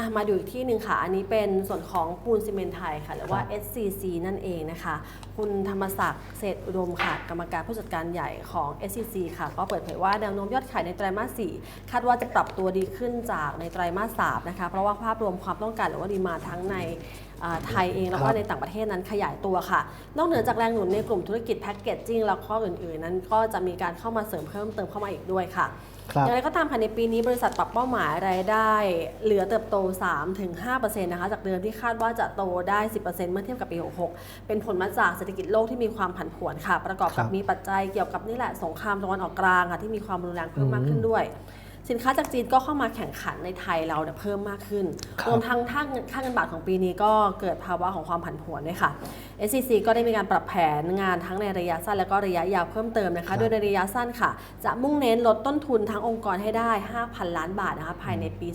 อะมาดูอีกที่หนึ่งค่ะ อันนี้เป็นส่วนของปูนซีเมนต์ไทยค่ะ หรือว่าครับ SCC นั่นเองนะคะ คุณธรรมศักดิ์เศรษฐ์อุดมค่ะ กรรมการผู้จัดการใหญ่ของ SCC ค่ะ ก็เปิดเผยว่าแนวโน้มยอดขายในไตรมาส 4 คาดว่าจะปรับตัวดีขึ้นจากในไตรมาส 3 นะคะ เพราะว่าภาพรวมความต้องการหรือว่าดีมาทั้งในอ่า ไทยเองแล้วก็ครับในต่างประเทศนั้นขยายตัวค่ะ นอกเหนือจากแรงหนุนในกลุ่มธุรกิจแพ็กเกจจิ้งแล้วก็อื่นๆ นั้นก็จะมีการเข้ามาเสริมเพิ่มเติมเข้ามาอีกด้วยค่ะครับอย่างไรก็ตามค่ะในปีนี้บริษัทปรับเป้าหมายรายได้ เหลือเติบโต 3-5%นะคะจากเดิมที่คาดว่าจะโตได้ 10%เมื่อเทียบกับปี 66 เป็นผลมาจากเศรษฐกิจโลกที่มีความผันผวนค่ะ ประกอบกับครับมีปัจจัยเกี่ยวกับนี่แหละสงครามตะวันออกกลางค่ะที่มีความรุนแรงเพิ่มมากขึ้นอืมด้วย สินค้าจากจีนก็เข้ามาแข่งขันในไทยเราเนี่ยเพิ่มมากขึ้นครับรวมทั้งท่าเงินค่าเงินบาทของปีนี้ก็เกิดภาวะของความผันผวนด้วยค่ะ SCC ก็ได้มีการปรับแผนงานทั้งในระยะสั้นและก็ระยะยาวเพิ่มเติมนะครัคะบโดยในระยะสั้นค่ะ จะมุ่งเน้นลดต้นทุนทั้งองค์กรให้ได้ 5,000 ล้านบาทนะคะภายในปี